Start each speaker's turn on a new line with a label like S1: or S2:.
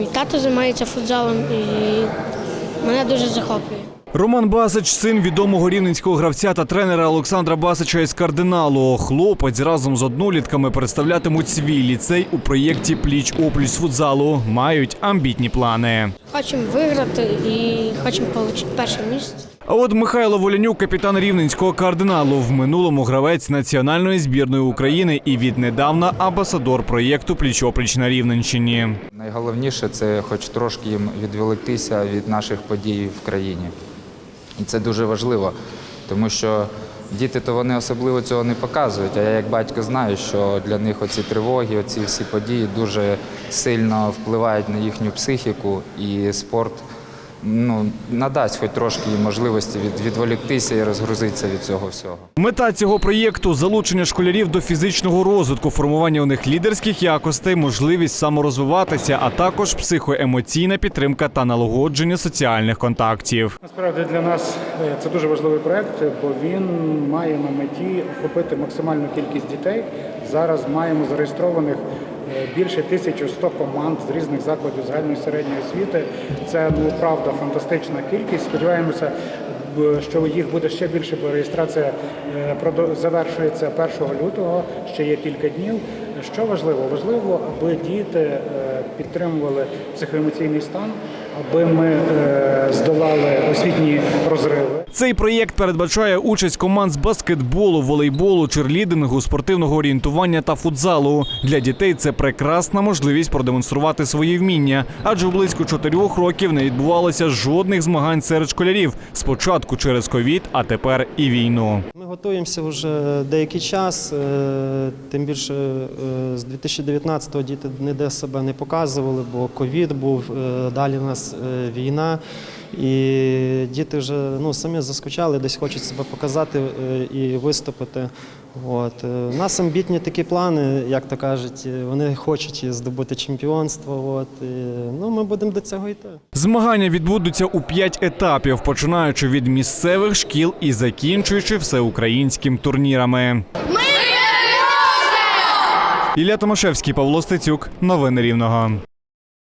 S1: Мій тато займається футзалом і мене дуже захоплює.
S2: Роман Басич, син відомого рівненського гравця та тренера Олександра Басича із кардиналу. Хлопець разом з однолітками представлятимуть свій ліцей у проєкті Пліч опліч футзалу. Мають амбітні плани.
S1: Хочемо виграти і хочемо отримати перше місце.
S2: А от Михайло Волянюк, капітан рівненського кардиналу, в минулому гравець національної збірної України і віднедавна амбасадор проєкту Пліч опліч на Рівненщині.
S3: Найголовніше це хоч трошки їм відволіктися від наших подій в країні. І це дуже важливо, тому що діти то вони особливо цього не показують. А я як батько знаю, що для них оці тривоги, оці всі події дуже сильно впливають на їхню психіку, і спорт ну, надасть хоч трошки можливості від, відволіктися і розгрузитися від цього всього.
S2: Мета цього проєкту залучення школярів до фізичного розвитку, формування у них лідерських якостей, можливість саморозвиватися, а також психоемоційна підтримка та налагодження соціальних контактів.
S4: Насправді для нас е, це дуже важливий проект, бо він має на меті охопити максимальну кількість дітей. Зараз маємо зареєстрованих більше 1100 команд з різних закладів загальної середньої освіти. Це ну правда фантастична кількість. Сподіваємося, що їх буде ще більше, бо реєстрація е, завершується 1 лютого. Ще є кілька днів. Що важливо? Важливо, аби діти е, підтримували психоемоційний стан, аби ми е, здолали.
S2: Цей проєкт передбачає участь команд з баскетболу, волейболу, черлідингу, спортивного орієнтування та футзалу. Для дітей це прекрасна можливість продемонструвати свої вміння, адже близько чотирьох років не відбувалося жодних змагань серед школярів. Спочатку через ковід, а тепер і війну.
S5: Готуємося вже деякий час, е, тим більше е, з 2019-го діти ніде себе не показували, бо ковід був, е, далі в нас війна. І діти вже ну, самі заскучали, десь хочуть себе показати і виступити. От. Е, У нас амбітні такі плани, як то кажуть, е, вони хочуть здобути чемпіонство. От. І, ну, ми будемо до цього йти.
S2: Змагання відбудуться у п'ять етапів, починаючи від місцевих шкіл і закінчуючи всеукраїнським турнірами. Ілля Томашевський, Павло Стецюк. Новини Рівного.